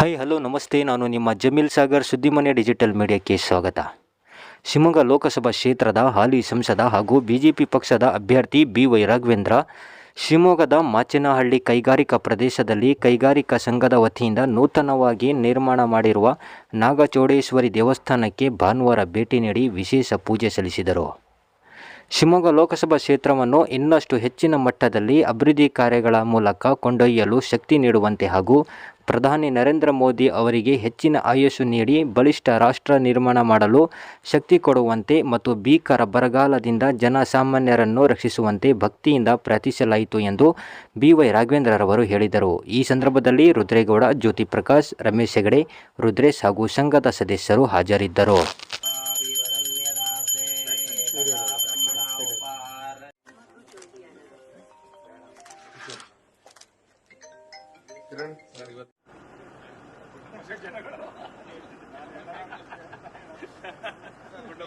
Hi hello ನಮಸ್ತೆ. ನಾನು ನಿಮ್ಮ ಜಮೀಲ್ ಸಾಗರ್ ಸುದ್ದಿಮನೆ ಡಿಜಿಟಲ್ ಮೀಡಿಯಾಕ್ಕೆ ಸ್ವಾಗತ. ಶಿವಮೊಗ್ಗ ಲೋಕಸಭಾ ಕ್ಷೇತ್ರದ ಹಾಲಿ ಸಂಸದ ಹಾಗೂ ಬಿಜೆಪಿ ಪಕ್ಷದ ಅಭ್ಯರ್ಥಿ ಬಿ ವೈ ರಾಘವೇಂದ್ರ ಶಿವಮೊಗ್ಗದ ಮಾಚೇನಹಳ್ಳಿ ಕೈಗಾರಿಕಾ ಪ್ರದೇಶದಲ್ಲಿ ಕೈಗಾರಿಕಾ ಸಂಘದ ವತಿಯಿಂದ ನೂತನವಾಗಿ ನಿರ್ಮಾಣ ಮಾಡಿರುವ ನಾಗಚೌಡೇಶ್ವರಿ ದೇವಸ್ಥಾನಕ್ಕೆ ಭಾನುವಾರ ಭೇಟಿ ನೀಡಿ ವಿಶೇಷ ಪೂಜೆ ಸಲ್ಲಿಸಿದರು. ಶಿವಮೊಗ್ಗ ಲೋಕಸಭಾ ಕ್ಷೇತ್ರವನ್ನು ಇನ್ನಷ್ಟು ಹೆಚ್ಚಿನ ಮಟ್ಟದಲ್ಲಿ ಅಭಿವೃದ್ಧಿ ಕಾರ್ಯಗಳ ಮೂಲಕ ಕೊಂಡೊಯ್ಯಲು ಶಕ್ತಿ ನೀಡುವಂತೆ ಹಾಗೂ ಪ್ರಧಾನಿ ನರೇಂದ್ರ ಮೋದಿ ಅವರಿಗೆ ಹೆಚ್ಚಿನ ಆಯಸ್ಸು ನೀಡಿ ಬಲಿಷ್ಠ ರಾಷ್ಟ್ರ ನಿರ್ಮಾಣ ಮಾಡಲು ಶಕ್ತಿ ಕೊಡುವಂತೆ ಮತ್ತು ಭೀಕರ ಬರಗಾಲದಿಂದ ಜನಸಾಮಾನ್ಯರನ್ನು ರಕ್ಷಿಸುವಂತೆ ಭಕ್ತಿಯಿಂದ ಪ್ರಾರ್ಥಿಸಲಾಯಿತು ಎಂದು ಬಿ ವೈ ರಾಘವೇಂದ್ರರವರು ಹೇಳಿದರು. ಈ ಸಂದರ್ಭದಲ್ಲಿ ರುದ್ರೇಗೌಡ, ಜ್ಯೋತಿ ಪ್ರಕಾಶ್, ರಮೇಶ್ ಹೆಗಡೆ, ರುದ್ರೇಶ್ ಹಾಗೂ ಸಂಘದ ಸದಸ್ಯರು ಹಾಜರಿದ್ದರು. ಕಿರಣ್ ಸರ್ ಇವತ್ತು ಗುಡ್ಡ